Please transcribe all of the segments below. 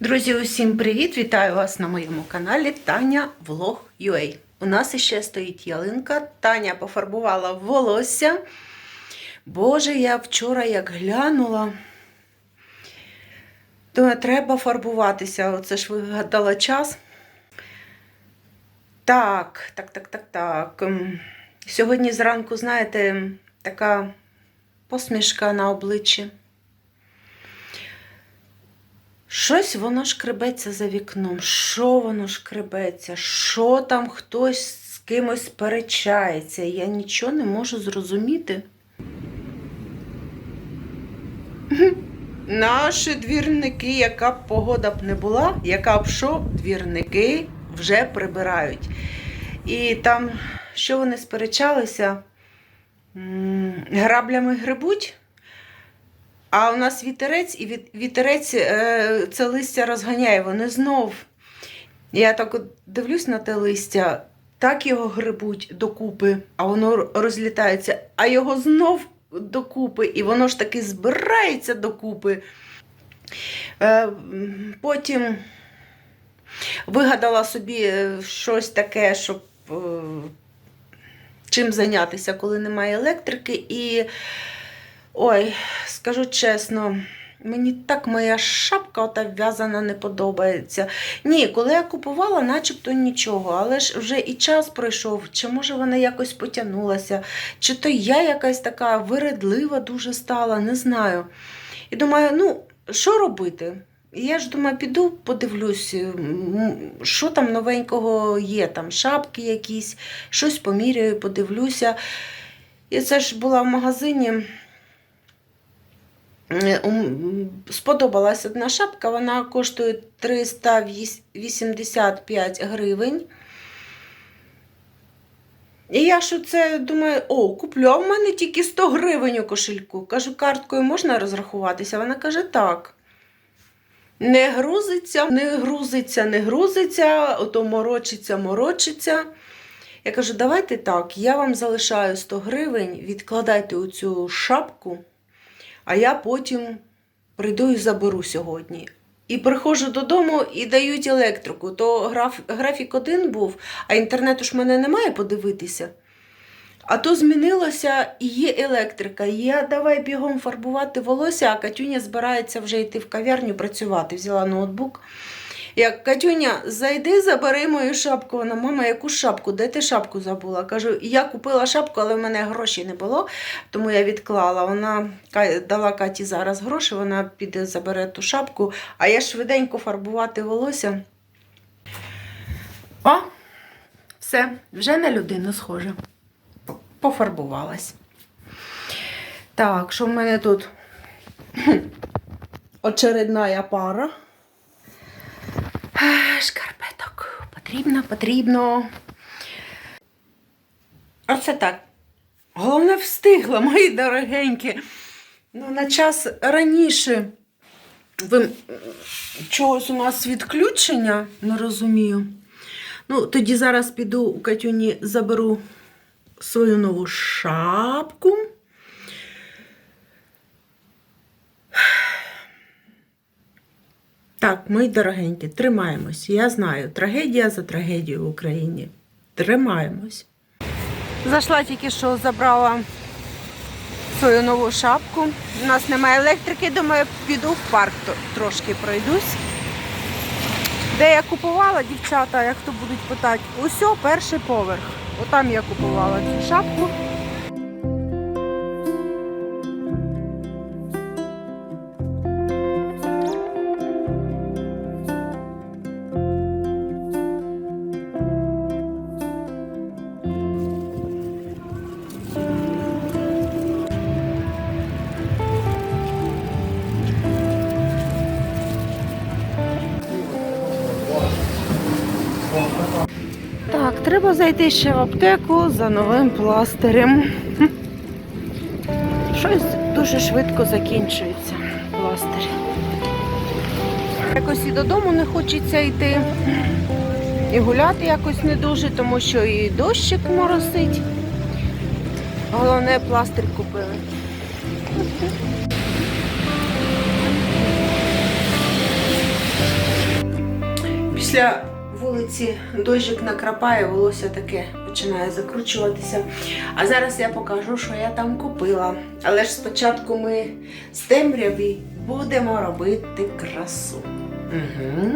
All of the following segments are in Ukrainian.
Друзі, усім привіт! Вітаю вас на моєму каналі Таня Влог UA. У нас іще стоїть ялинка. Таня пофарбувала волосся. Боже, я вчора як глянула, то треба фарбуватися. Оце ж вигадала час. Так, так, так, так, так. Ем, Сьогодні зранку, знаєте, така посмішка на обличчі. Щось воно шкребеться за вікном. Що воно шкребеться? Що там хтось з кимось сперечається? Я нічого не можу зрозуміти. Наші двірники, яка б погода б не була, яка б що, двірники вже прибирають. І там, що вони сперечалися, граблями грибуть. А у нас вітерець, і вітерець е, це листя розганяє. Вони знов. Я так от дивлюсь на те листя, так його грибуть докупи, а воно розлітається, а його знов докупи, і воно ж таки збирається докупи. Е, потім вигадала собі е, щось таке, щоб чим зайнятися, коли немає електрики. І ой, скажу чесно, мені так моя шапка ота в'язана не подобається. Ні, коли я купувала, начебто нічого, але ж вже і час пройшов, чи може вона якось потягнулася, чи то я якась така виредлива дуже стала, не знаю. І думаю, ну, що робити? І я ж думаю, піду подивлюсь, що там новенького є, там шапки якісь, щось поміряю, подивлюся. І це ж була в магазині. Сподобалась одна шапка, вона коштує 385 гривень. І я що це думаю, о, куплю, а в мене тільки 100 гривень у кошельку. Кажу, карткою можна розрахуватися? Вона каже, так. Не грузиться, не грузиться, не грузиться, ото морочиться, морочиться. Я кажу, давайте так, я вам залишаю 100 гривень, відкладайте у цю шапку, а я потім прийду і заберу сьогодні. І приходжу додому і дають електрику. То граф, графік один був, а інтернету ж в мене немає подивитися. А то змінилося і є електрика. І Я давай бігом фарбувати волосся, а Катюня збирається вже йти в кав'ярню працювати. Взяла ноутбук. Як Катюня, зайди, забери мою шапку. Вона, мама, яку шапку? Де ти шапку забула? Кажу, я купила шапку, але в мене грошей не було, тому я відклала. Вона дала Каті зараз гроші, вона піде забере ту шапку, а я швиденько фарбувати волосся. О, все, вже на людину схоже. Пофарбувалась. Так, що в мене тут? Очередна пара. Шкарпеток. Потрібно, потрібно. Оце так. Головне, встигла, мої дорогенькі. Ну, на час раніше. Ви... Чогось у нас відключення, не розумію. Ну, тоді зараз піду у Катюні заберу свою нову шапку. Так, мої дорогенькі, тримаємось. Я знаю, трагедія за трагедією в Україні. Тримаємось. Зайшла тільки що, забрала свою нову шапку. У нас немає електрики, думаю, піду в парк трошки пройдусь. Де я купувала, дівчата, як то будуть питати, усьо перший поверх. Отам я купувала цю шапку. Треба зайти ще в аптеку за новим пластирем. Щось дуже швидко закінчується пластир. Якось і додому не хочеться йти. І гуляти якось не дуже, тому що і дощик моросить. Головне пластир купили. Після вулиці дощик накрапає, волосся таке починає закручуватися. А зараз я покажу, що я там купила. Але ж спочатку ми з темряві будемо робити красу. Угу.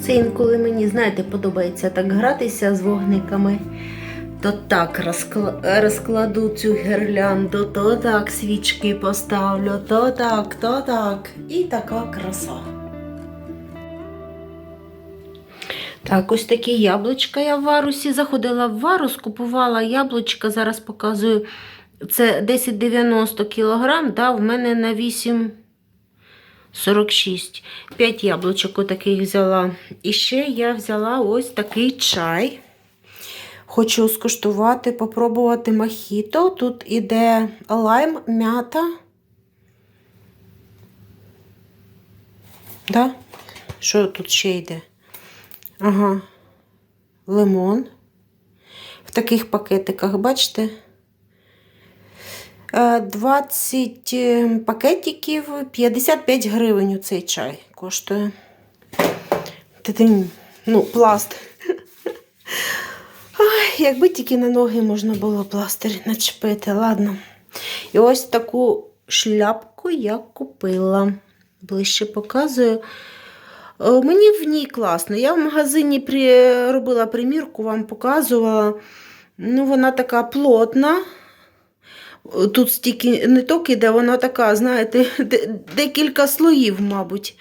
Це інколи мені, знаєте, подобається так гратися з вогниками. То так розкладу цю гірлянду, то так свічки поставлю, то так, то так. І така краса. Так, ось такі яблучка я в варусі заходила в варус, купувала яблучка, зараз показую. Це 10,90 кг, да, в мене на 8,46. 5 яблучок отаких взяла. І ще я взяла ось такий чай. Хочу скуштувати, попробувати мохіто. Тут іде лайм, м'ята. Да? Що тут ще йде? Ага. Лимон. В таких пакетиках, бачите? Е, 20 е, пакетиків, 55 гривень цей чай коштує. Ну, пласт. Ай, якби тільки на ноги можна було пластир начепити, ладно. І ось таку шляпку я купила. Ближче показую. Е, Мені в ній класно. Я в магазині при... робила примірку, вам показувала. Ну, вона така плотна. Тут стільки ниток іде, вона така, знаєте, декілька слоїв, мабуть.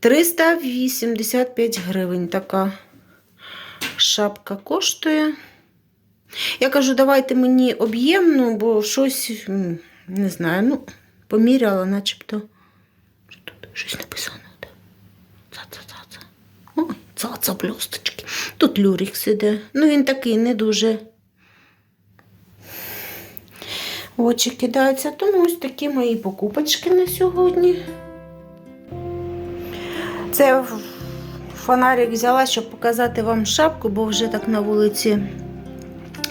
385 гривень така шапка коштує. Я кажу, давайте мені об'ємну, бо щось, не знаю, ну, поміряла, начебто. Тут щось написано. Цаца блісточки. Тут люрікс іде. Ну, він такий не дуже. Очі кидається, тому ось такі мої покупочки на сьогодні. Це фонарик взяла, щоб показати вам шапку, бо вже так на вулиці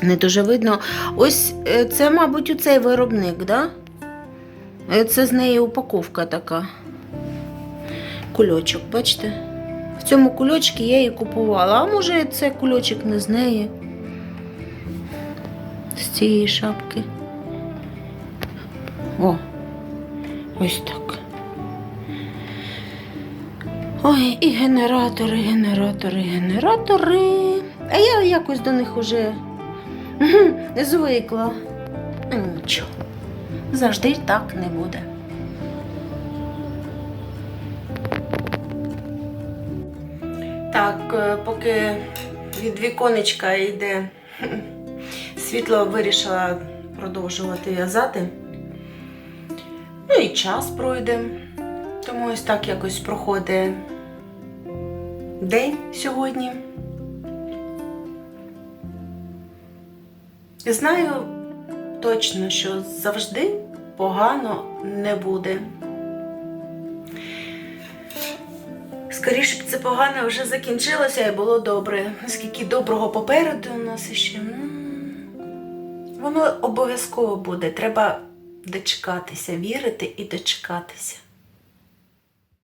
не дуже видно. Ось е, це, мабуть, у цей виробник, да? Е, Це з неї упаковка така. Кульочок, бачите? В цьому кульочці я її купувала. А може це кульочок не з неї. З цієї шапки. О, ось так. Ой, і генератори, генератори, генератори. А я якось до них уже звикла. Нічого. Завжди так не буде. Так, е, поки від віконечка йде світло, вирішила продовжувати в'язати. Ну і час пройде. Тому ось так якось проходить день сьогодні. Знаю точно, що завжди погано не буде. Скоріше б це погано вже закінчилося і було добре. Скільки доброго попереду у нас іще. Воно обов'язково буде. Треба дочекатися, вірити і дочекатися.